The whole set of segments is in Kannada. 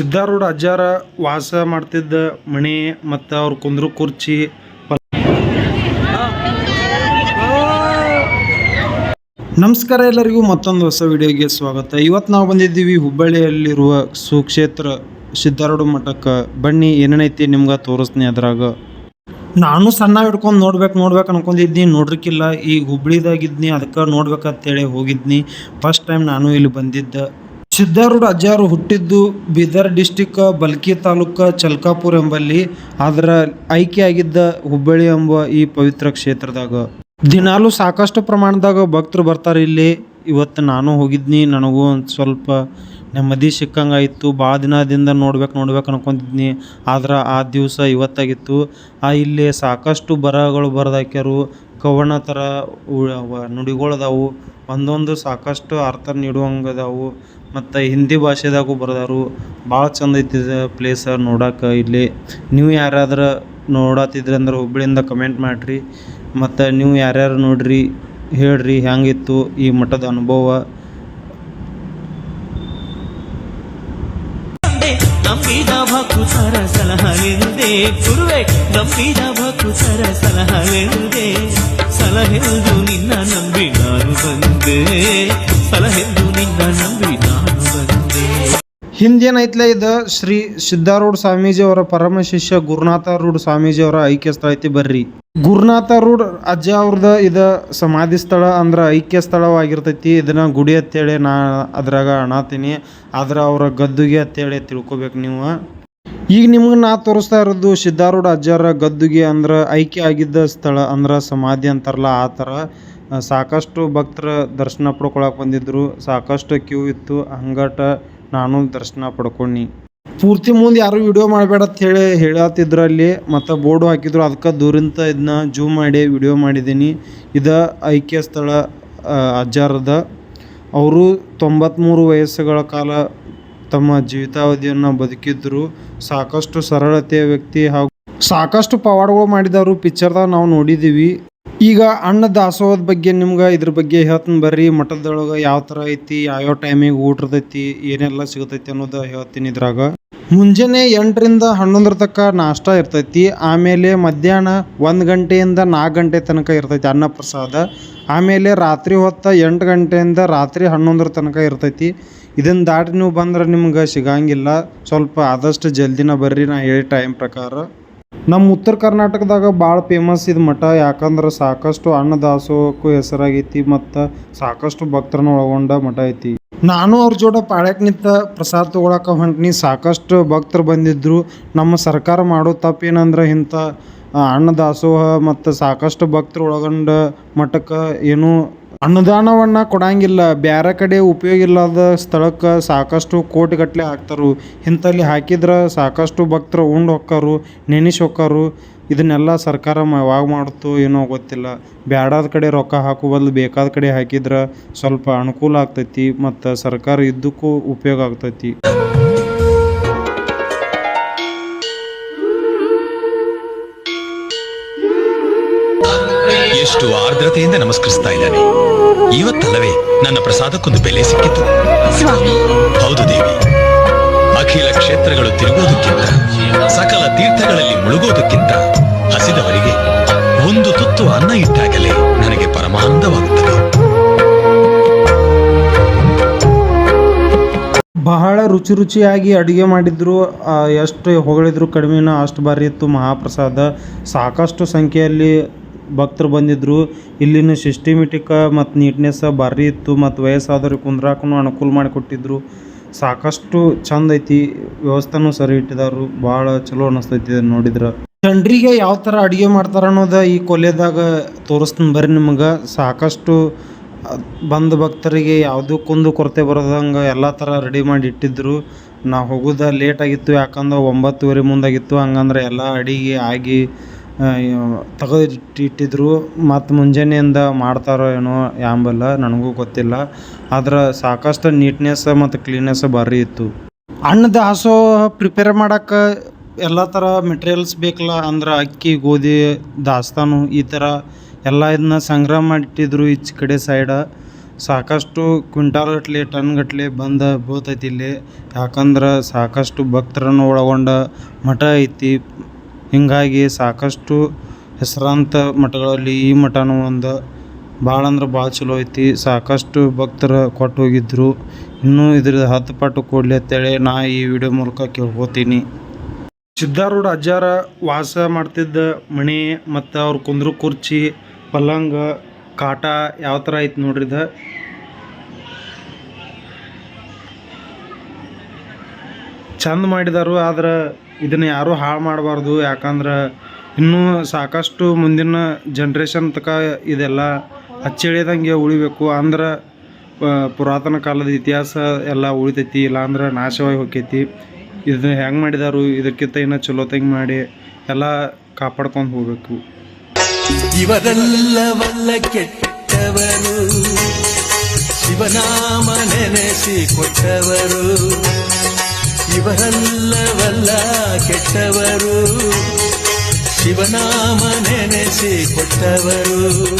ಸಿದ್ಧಾರೂಢ ಅಜ್ಜಾರ ವಾಸ ಮಾಡ್ತಿದ್ದ ಮನೆ ಮತ್ತು ಅವ್ರು ಕುಂದ್ರು ಕುರ್ಚಿ. ನಮಸ್ಕಾರ ಎಲ್ಲರಿಗೂ, ಮತ್ತೊಂದು ಹೊಸ ವಿಡಿಯೋಗೆ ಸ್ವಾಗತ. ಇವತ್ತು ನಾವು ಬಂದಿದ್ದೀವಿ ಹುಬ್ಬಳ್ಳಿಯಲ್ಲಿರುವ ಸುಕ್ಷೇತ್ರ ಸಿದ್ಧಾರೂಢ ಮಠಕ್ಕೆ. ಬನ್ನಿ, ಏನೇನೈತಿ ನಿಮ್ಗೆ ತೋರಿಸ್ತೀನಿ ಅದ್ರಾಗ. ನಾನು ಸಣ್ಣ ಹಿಡ್ಕೊಂಡು ನೋಡ್ಬೇಕು ನೋಡ್ಬೇಕು ಅನ್ಕೊಂಡಿದ್ನಿ ನೋಡ್ರಿಕ್ಕಿಲ್ಲ ಈಗ ಹುಬ್ಳಿದಾಗಿದ್ನಿ, ಅದಕ್ಕೆ ನೋಡ್ಬೇಕಂತೇಳಿ ಹೋಗಿದ್ನಿ. ಫಸ್ಟ್ ಟೈಮ್ ನಾನು ಇಲ್ಲಿ ಬಂದಿದ್ದೆ ಸಿದ್ಧಾರೂಢ ಅಜ್ಜಾರು ಹುಟ್ಟಿದ್ದು ಬೀದರ್ ಡಿಸ್ಟಿಕ್, ಬಲ್ಕಿ ತಾಲೂಕು, ಚಲ್ಕಾಪುರ್ ಎಂಬಲ್ಲಿ. ಅದರ ಆಯ್ಕೆಯಾಗಿದ್ದ ಹುಬ್ಬಳ್ಳಿ ಎಂಬ ಈ ಪವಿತ್ರ ಕ್ಷೇತ್ರದಾಗ. ದಿನಾಲು ಸಾಕಷ್ಟು ಪ್ರಮಾಣದಾಗ ಭಕ್ತರು ಬರ್ತಾರೆ ಇಲ್ಲಿ. ಇವತ್ತು ನಾನು ಹೋಗಿದ್ನಿ, ನನಗೂ ಒಂದು ಸ್ವಲ್ಪ ನೆಮ್ಮದಿ ಸಿಕ್ಕಂಗಾಯಿತು. ಭಾಳ ದಿನದಿಂದ ನೋಡ್ಬೇಕು ನೋಡ್ಬೇಕು ಅನ್ಕೊಂಡಿದ್ನಿ. ಆದ್ರೆ ಆ ದಿವಸ ಇವತ್ತಾಗಿತ್ತು. ಆ ಇಲ್ಲಿ ಸಾಕಷ್ಟು ಬರಹಗಳು ಬರೆದಾಕ್ಯಾರು. ಕವನ ಥರ ನುಡಿಗಳು ಅದಾವು ಒಂದೊಂದು ಸಾಕಷ್ಟು ಅರ್ಥ ನೀಡುವಂಗೆ ಅದಾವು ಮತ್ತು ಹಿಂದಿ ಭಾಷೆದಾಗೂ ಬರ್ದಾರು. ಭಾಳ ಚಂದ ಐತಿ ಪ್ಲೇಸ ನೋಡಕ್ಕೆ ಇಲ್ಲಿ. ನೀವು ಯಾರಾದರೂ ನೋಡತ್ತಿದ್ರಿ ಅಂದ್ರೆ ಹುಬ್ಬಳ್ಳಿಯಿಂದ ಕಮೆಂಟ್ ಮಾಡಿರಿ. ಮತ್ತು ನೀವು ಯಾರ್ಯಾರು ನೋಡ್ರಿ, ಹೇಳಿರಿ ಹೆಂಗಿತ್ತು ಈ ಮಠದ ಅನುಭವ. ನಂಬಿದ ಭಕ್ತರ ಸಲಹಲೆಂದೆ ಗುರುವೆ ನಂಬಿದ ಭಕ್ತರ ಸಲಹಲೆಂದೆ ಸಲಹೆಂದು ನಿನ್ನ ನಂಬಿ ನಾನು ಬಂದೆ ಸಲಹೆಂದು ನಿನ್ನ ನಂಬಿ ನಾನು ಬಂದೆ ಹಿಂದೇನೈತ್ಲೆ ಇದು ಶ್ರೀ ಸಿದ್ಧಾರೂಢ ಸ್ವಾಮೀಜಿ ಅವರ ಪರಮ ಶಿಷ್ಯ ಗುರುನಾಥಾರೂಢ ಸ್ವಾಮೀಜಿ ಅವರ ಐಕ್ಯ ಸ್ಥಳ ಐತಿ ಬರ್ರಿ. ಗುರುನಾಥಾರೂಢ ಅಜ್ಜ ಅವ್ರದ ಇದು ಸಮಾಧಿ ಸ್ಥಳ ಅಂದ್ರೆ ಐಕ್ಯ ಸ್ಥಳವಾಗಿರ್ತೈತಿ ಇದನ್ನ ಗುಡಿ ಅಂತೇಳಿ ನಾ ಅದ್ರಾಗ ಅಣಾತೀನಿ. ಆದ್ರೆ ಅವರ ಗದ್ದುಗೆ ಅಂತೇಳಿ ತಿಳ್ಕೊಬೇಕು ನೀವು. ಈಗ ನಿಮ್ಗೆ ನಾ ತೋರಿಸ್ತಾ ಇರೋದು ಸಿದ್ಧಾರೂಢ ಅಜ್ಜರ ಗದ್ದುಗೆ ಅಂದ್ರೆ ಐಕ್ಯ ಆಗಿದ್ದ ಸ್ಥಳ ಅಂದ್ರೆ ಸಮಾಧಿ ಅಂತಾರಲ್ಲ ಆ ಥರ. ಸಾಕಷ್ಟು ಭಕ್ತರ ದರ್ಶನ ಪಡ್ಕೊಳಕ್ಕೆ ಬಂದಿದ್ರು. ಸಾಕಷ್ಟು ಕ್ಯೂ ಇತ್ತು. ಹಂಗಟ ನಾನು ದರ್ಶನ ಪಡ್ಕೊಂಡಿ. ಪೂರ್ತಿ ಮುಂದೆ ಯಾರು ವಿಡಿಯೋ ಮಾಡಬೇಡ ಅಂತ ಹೇಳಿ ಹೇಳತ್ತಿದ್ರು ಅಲ್ಲಿ ಮತ್ತು ಬೋರ್ಡು ಹಾಕಿದ್ರು. ಅದಕ್ಕೆ ದೂರಿಂದ ಇದನ್ನ ಜೂಮ್ ಮಾಡಿ ವಿಡಿಯೋ ಮಾಡಿದ್ದೀನಿ ಇದು ಐಕ್ಯ ಸ್ಥಳ ಅಜ್ಜಾರದ. ಅವರು ತೊಂಬತ್ತ್ಮೂರು ವಯಸ್ಸುಗಳ ಕಾಲ ತಮ್ಮ ಜೀವಿತಾವಧಿಯನ್ನು ಬದುಕಿದ್ರು. ಸಾಕಷ್ಟು ಸರಳತೆಯ ವ್ಯಕ್ತಿ ಹಾಗೂ ಸಾಕಷ್ಟು ಪವಾಡಗಳು ಮಾಡಿದವರು. ಪಿಕ್ಚರ್ದಾಗ ನಾವು ನೋಡಿದ್ದೀವಿ ಈಗ ಅನ್ನ ದಾಸೋಹದ ಬಗ್ಗೆ ನಿಮ್ಗೆ ಇದ್ರ ಬಗ್ಗೆ ಹೇಳ್ತೀನಿ ಬರ್ರಿ. ಮಠದೊಳಗೆ ಯಾವ ಥರ ಐತಿ ಯಾವ ಟೈಮಿಗೆ ಊಟ ಇರ್ತೈತಿ ಏನೆಲ್ಲ ಸಿಗತೈತಿ ಅನ್ನೋದು ಹೇಳ್ತೀನಿ ಇದ್ರಾಗ. ಮುಂಜಾನೆ ಎಂಟರಿಂದ ಹನ್ನೊಂದರ ತನಕ ನಾಷ್ಟ ಇರ್ತೈತಿ. ಆಮೇಲೆ ಮಧ್ಯಾಹ್ನ ಒಂದು ಗಂಟೆಯಿಂದ ನಾಲ್ಕು ಗಂಟೆ ತನಕ ಇರ್ತೈತಿ ಅನ್ನ ಪ್ರಸಾದ ಆಮೇಲೆ ರಾತ್ರಿ ಹೊತ್ತ ಎಂಟು ಗಂಟೆಯಿಂದ ರಾತ್ರಿ ಹನ್ನೊಂದರ ತನಕ ಇರ್ತೈತಿ. ಇದನ್ನು ದಾಟಿ ನೀವು ಬಂದ್ರೆ ನಿಮ್ಗೆ ಸಿಗಂಗಿಲ್ಲ. ಸ್ವಲ್ಪ ಆದಷ್ಟು ಜಲ್ದಿನ ಬರ್ರಿ, ನಾ ಹೇಳಿ ಟೈಮ್ ಪ್ರಕಾರ. ನಮ್ಮ ಉತ್ತರ ಕರ್ನಾಟಕದಾಗ ಭಾಳ ಫೇಮಸ್ ಇದು ಮಠ. ಯಾಕಂದ್ರೆ ಸಾಕಷ್ಟು ಅನ್ನದಾಸೋಹಕ್ಕೂ ಹೆಸರಾಗೈತಿ ಮತ್ತು ಸಾಕಷ್ಟು ಭಕ್ತರನ್ನ ಒಳಗೊಂಡ ಮಠ ಐತಿ. ನಾನು ಅವ್ರ ಜೋಡ ಪಾಳ್ಯಕ್ಕೆ ನಿಂತ ಪ್ರಸಾದ ತೊಗೊಳಕ್ಕೆ ಹೊಂಟ್ನಿ. ಸಾಕಷ್ಟು ಭಕ್ತರು ಬಂದಿದ್ರು. ನಮ್ಮ ಸರ್ಕಾರ ಮಾಡೋ ತಪ್ಪೇನಂದ್ರೆ ಇಂಥ ಅನ್ನ ಅನ್ನದಾಸೋಹ ಮತ್ತು ಸಾಕಷ್ಟು ಭಕ್ತರು ಒಳಗೊಂಡ ಮಠಕ್ಕೆ ಏನೂ ಅನುದಾನವನ್ನು ಕೊಡಂಗಿಲ್ಲ ಬೇರೆ ಕಡೆ ಉಪಯೋಗ ಇಲ್ಲದ ಸ್ಥಳಕ್ಕೆ ಸಾಕಷ್ಟು ಕೋಟಿಗಟ್ಟಲೆ ಹಾಕ್ತಾರು. ಇಂಥಲ್ಲಿ ಹಾಕಿದ್ರೆ ಸಾಕಷ್ಟು ಭಕ್ತರು ಉಂಡು ಹೊಕ್ಕಾರು ನೆನೆಸಿ ಹೊಕ್ಕಾರು. ಇದನ್ನೆಲ್ಲ ಸರ್ಕಾರ ಯಾವಾಗ ಮಾಡುತ್ತೋ ಏನೋ ಗೊತ್ತಿಲ್ಲ. ಬ್ಯಾಡಾದ ಕಡೆ ರೊಕ್ಕ ಹಾಕೋ ಬದಲು ಬೇಕಾದ ಕಡೆ ಹಾಕಿದ್ರೆ ಸ್ವಲ್ಪ ಅನುಕೂಲ ಆಗ್ತೈತಿ ಮತ್ತು ಸರ್ಕಾರ ಇದ್ದಕ್ಕೂ ಉಪಯೋಗ ಆಗ್ತೈತಿ. ಎಷ್ಟು ಆರ್ದ್ರತೆಯಿಂದ ನಮಸ್ಕರಿಸ್ತಾ ಇದ್ದಾನೆ. ಇವತ್ತಲ್ಲವೇ ನನ್ನ ಪ್ರಸಾದಕ್ಕೊಂದು ಬೆಲೆ ಸಿಕ್ಕಿತು. ಸ್ವಾಮಿ. ಹೌದು ದೇವಿ. ಅಖಿಲ ಕ್ಷೇತ್ರಗಳು ತಿರುಗೋದಕ್ಕಿಂತ ಸಕಲ ತೀರ್ಥಗಳಲ್ಲಿ ಮುಳುಗೋದಕ್ಕಿಂತ ಹಸಿದವರಿಗೆ ಒಂದು ತುತ್ತು ಅನ್ನ ಇಟ್ಟಾಗಲೇ ನನಗೆ ಪರಮಾನಂದವಾಗುತ್ತದೆ. ಬಹಳ ರುಚಿ ರುಚಿಯಾಗಿ ಅಡುಗೆ ಮಾಡಿದ್ರು. ಆ, ಎಷ್ಟು ಹೊಗಳಿದ್ರು ಕಡಿಮೆನ ಅಷ್ಟು ಬಾರಿ ಇತ್ತು ಮಹಾಪ್ರಸಾದ. ಸಾಕಷ್ಟು ಸಂಖ್ಯೆಯಲ್ಲಿ ಭಕ್ತರು ಬಂದಿದ್ದರು ಇಲ್ಲಿನ ಸಿಸ್ಟಮೆಟಿಕ ಮತ್ತು ನೀಟ್ನೆಸ್ ಭಾರಿ ಇತ್ತು. ಮತ್ತು ವಯಸ್ಸಾದವ್ರಿಗೆ ಕುಂದ್ರಾಕೂ ಅನುಕೂಲ ಮಾಡಿಕೊಟ್ಟಿದ್ರು. ಸಾಕಷ್ಟು ಚಂದ ಐತಿ. ವ್ಯವಸ್ಥೆನೂ ಸರಿ ಇಟ್ಟಿದಾರು ಭಾಳ ಚಲೋ ಅನಿಸ್ತೈತಿ ನೋಡಿದ್ರ. ಜನರಿಗೆ ಯಾವ ಥರ ಅಡುಗೆ ಮಾಡ್ತಾರೆ ಅನ್ನೋದು ಈ ಕೊಲೆದಾಗ ತೋರಿಸ್ತೀನಿ ಬರ್ರಿ ನಿಮಗೆ. ಸಾಕಷ್ಟು ಬಂದ ಭಕ್ತರಿಗೆ ಯಾವುದಕ್ಕೊಂದು ಕುಂದು ಕೊರತೆ ಬರೋದಂಗೆ ಎಲ್ಲ ಥರ ರೆಡಿ ಮಾಡಿ ಇಟ್ಟಿದ್ರು. ನಾವು ಹೋಗೋದ ಲೇಟ್ ಆಗಿತ್ತು. ಯಾಕಂದ್ರೆ ಒಂಬತ್ತುವರೆ ಮುಂದಾಗಿತ್ತು. ಹಂಗಂದ್ರೆ ಎಲ್ಲ ಅಡಿಗೆ ಆಗಿ ತೆಗೆದು ಇಟ್ಟಿದ್ರು ಮತ್ತು ಮುಂಜಾನೆಯಿಂದ ಮಾಡ್ತಾರೋ ಏನೋ ಯಾಂಬಲ್ಲ, ನನಗೂ ಗೊತ್ತಿಲ್ಲ. ಆದ್ರೆ ಸಾಕಷ್ಟು ನೀಟ್ನೆಸ್ ಮತ್ತು ಕ್ಲೀನ್ನೆಸ್ ಭಾರಿ ಇತ್ತು. ಅನ್ನ ದಾಸೋಹ ಪ್ರಿಪೇರ್ ಮಾಡೋಕ್ಕೆ ಎಲ್ಲ ಥರ ಮೆಟೀರಿಯಲ್ಸ್ ಬೇಕಲ್ಲ, ಅಂದ್ರೆ ಅಕ್ಕಿ, ಗೋಧಿ, ದಾಸ್ತಾನು ಈ ಥರ ಎಲ್ಲ ಇದನ್ನ ಸಂಗ್ರಹ ಮಾಡಿಟ್ಟಿದ್ರು ಈಚೆ ಕಡೆ ಸೈಡ ಸಾಕಷ್ಟು ಕ್ವಿಂಟಾಲ್ ಗಟ್ಟಲೆ ಟನ್ ಗಟ್ಟಲೆ ಬಂದು ಬೀಳ್ತೈತಿ ಇಲ್ಲಿ. ಯಾಕಂದ್ರೆ ಸಾಕಷ್ಟು ಭಕ್ತರನ್ನು ಒಳಗೊಂಡ ಮಠ ಐತಿ. ಹೀಗಾಗಿ ಸಾಕಷ್ಟು ಹೆಸರಾಂತ ಮಠಗಳಲ್ಲಿ ಈ ಮಠನೂ ಒಂದು. ಭಾಳ ಅಂದ್ರೆ ಭಾಳ ಚಲೋ ಐತಿ. ಸಾಕಷ್ಟು ಭಕ್ತರು ಕೊಟ್ಟು ಹೋಗಿದ್ರು. ಇನ್ನೂ ಇದ್ರ ಹತ್ತು ಪಟ್ಟು ಕೊಡಲಿ ಅಂತೇಳಿ ನಾ ಈ ವಿಡಿಯೋ ಮೂಲಕ ಕೇಳ್ಕೊತೀನಿ. ಸಿದ್ಧಾರೂಢ ಅಜ್ಜಾರ ವಾಸ ಮಾಡ್ತಿದ್ದ ಮಣಿ ಮತ್ತು ಅವ್ರ ಕುಂದ್ರು ಕುರ್ಚಿ, ಪಲ್ಲಂಗ, ಕಾಟ ಯಾವ ಥರ ಐತಿ ನೋಡ್ರಿ ಚಂದ ಮಾಡಿದಾರು, ಆದ್ರೆ ಇದನ್ನು ಯಾರೂ ಹಾಳು ಮಾಡಬಾರ್ದು. ಯಾಕಂದ್ರೆ ಇನ್ನೂ ಸಾಕಷ್ಟು ಮುಂದಿನ ಜನ್ರೇಷನ್ ತಕ ಇದೆಲ್ಲ ಅಚ್ಚಳಿಯದಂಗೆ ಉಳಿಬೇಕು. ಅಂದ್ರೆ ಪುರಾತನ ಕಾಲದ ಇತಿಹಾಸ ಎಲ್ಲ ಉಳಿತೈತಿ, ಇಲ್ಲಾಂದ್ರೆ ನಾಶವಾಗಿ ಹೋಕೈತಿ. ಇದನ್ನ ಹೆಂಗೆ ಮಾಡಿದಾರು, ಇದಕ್ಕಿಂತ ಇನ್ನೂ ಚಲೋತಂಗೆ ಮಾಡಿ ಎಲ್ಲ ಕಾಪಾಡ್ಕೊಂಡು ಹೋಗ್ಬೇಕು. ಇವರೆಲ್ಲವಲ್ಲ ಶಿವನಾಮ ನೆನೆಸಿ ಕೊಟ್ಟವರು. ಇವರೆಲ್ಲವಲ್ಲ ಕೆಟ್ಟವರು. ಶಿವನಾಮ ನೆನೆಸಿ ಕೊಟ್ಟವರು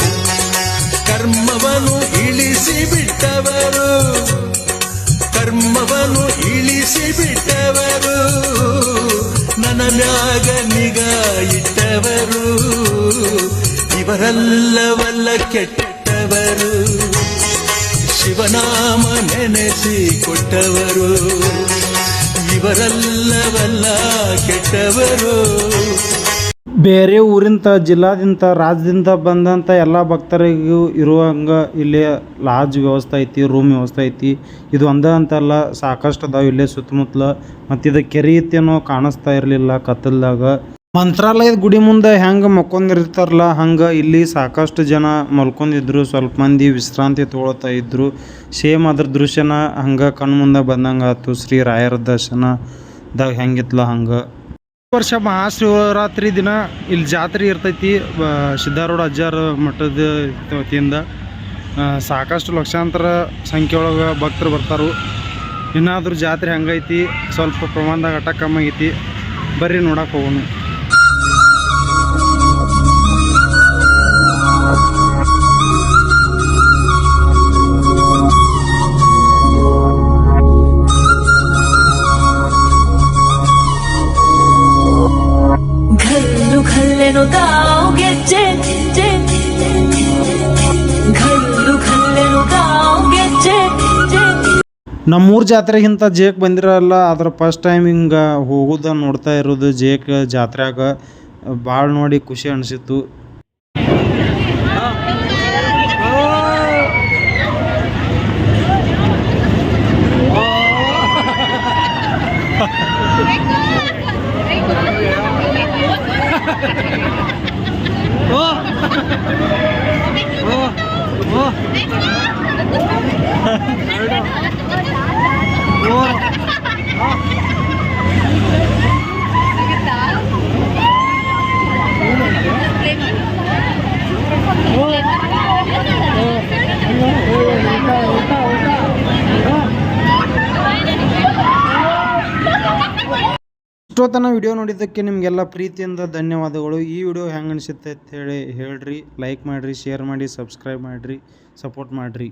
ಕರ್ಮವನು ಇಳಿಸಿ ಬಿಟ್ಟವರು ಕರ್ಮವನ್ನು ಇಳಿಸಿ ಬಿಟ್ಟವರು ನನ್ನ ನಿಗಾ ಇಟ್ಟವರು. ಇವರಲ್ಲವಲ್ಲ ಕೆಟ್ಟವರು. ಶಿವನಾಮ ನೆನೆಸಿ ಕೊಟ್ಟವರು ಇವರೆಲ್ಲವಲ್ಲ ಕೆಟ್ಟವರು. ಬೇರೆ ಊರಿಂತ ಜಿಲ್ಲಾದಿಂದ, ರಾಜ್ಯದಿಂದ ಬಂದಂಥ ಎಲ್ಲ ಭಕ್ತರಿಗೂ ಇರುವಂಗ ಇಲ್ಲಿ ಲಾಡ್ಜ್ ವ್ಯವಸ್ಥೆ ಐತಿ, ರೂಮ್ ವ್ಯವಸ್ಥೆ ಐತಿ. ಇದು ಒಂದೇ ಅಂತಲ್ಲ, ಸಾಕಷ್ಟು ಅದಾವ ಇಲ್ಲೇ ಸುತ್ತಮುತ್ತಲ. ಮತ್ತು ಇದು ಕೆರೆ ಐತೇನೋ ಕಾಣಿಸ್ತಾ ಇರಲಿಲ್ಲ ಕತ್ತಲ್ದಾಗ. ಮಂತ್ರಾಲಯದ ಗುಡಿ ಮುಂದೆ ಹೆಂಗೆ ಮಕ್ಕೊಂಡಿರ್ತಾರಲ್ಲ, ಹಂಗೆ ಇಲ್ಲಿ ಸಾಕಷ್ಟು ಜನ ಮಲ್ಕೊಂಡಿದ್ರು. ಸ್ವಲ್ಪ ಮಂದಿ ವಿಶ್ರಾಂತಿ ತೊಗೊಳ್ತಾ ಇದ್ರು. ಸೇಮ್ ಅದ್ರ ದೃಶ್ಯನ ಹಂಗೆ ಕಣ್ಣು ಮುಂದೆ ಬಂದಂಗೆ ಆಯ್ತು ಶ್ರೀ ರಾಯರ ದರ್ಶನದಾಗ ಹೆಂಗಿತ್ಲ ಹಂಗೆ. ವರ್ಷ ಮಹಾಶಿವರಾತ್ರಿ ದಿನ ಇಲ್ಲಿ ಜಾತ್ರೆ ಇರ್ತೈತಿ. ಸಿದ್ಧಾರೂಢ ಅಜ್ಜಾರ ಮಠದ ವತಿಯಿಂದ ಸಾಕಷ್ಟು ಲಕ್ಷಾಂತರ ಸಂಖ್ಯೆ ಒಳಗೆ ಭಕ್ತರು ಬರ್ತಾರೆ. ಇನ್ನಾದ್ರೂ ಜಾತ್ರೆ ಹಂಗೈತಿ? ಸ್ವಲ್ಪ ಪ್ರಮಾಣದಾಗ ಅಟ್ಟ ಕಮ್ಮಿ ಆಗೈತಿ ಬರ್ರಿ ನೋಡಕ್ಕೆ ಹೋಗೋಣ. ಘಲ್ಲೆನು ತಾವು ನಮ್ಮೂರ ಜಾತ್ರೆಗಿಂತ ಜೇಕ್ ಬಂದಿರಲ್ಲ ಅದ್ರ ಫಸ್ಟ್ ಟೈಮ್ ಹಿಂಗೆ ಹೋಗೋದ ನೋಡ್ತಾ ಇರೋದು ಜೇಕ್ ಜಾತ್ರೆಗ ಭಾಳ ನೋಡಿ ಖುಷಿ ಅನಿಸಿತ್ತು. oh! ಇಷ್ಟೊತ್ತನ ವಿಡಿಯೋ ನೋಡಿದ್ದಕ್ಕೆ ನಿಮಗೆಲ್ಲ ಪ್ರೀತಿಯಿಂದ ಧನ್ಯವಾದಗಳು. ಈ ವಿಡಿಯೋ ಹೆಂಗೆ ಅನಿಸುತ್ತೆ ಅಂತ ಹೇಳಿ ಹೇಳ್ರಿ. ಲೈಕ್ ಮಾಡಿರಿ ಶೇರ್ ಮಾಡಿ ಸಬ್ಸ್ಕ್ರೈಬ್ ಮಾಡಿರಿ ಸಪೋರ್ಟ್ ಮಾಡಿರಿ.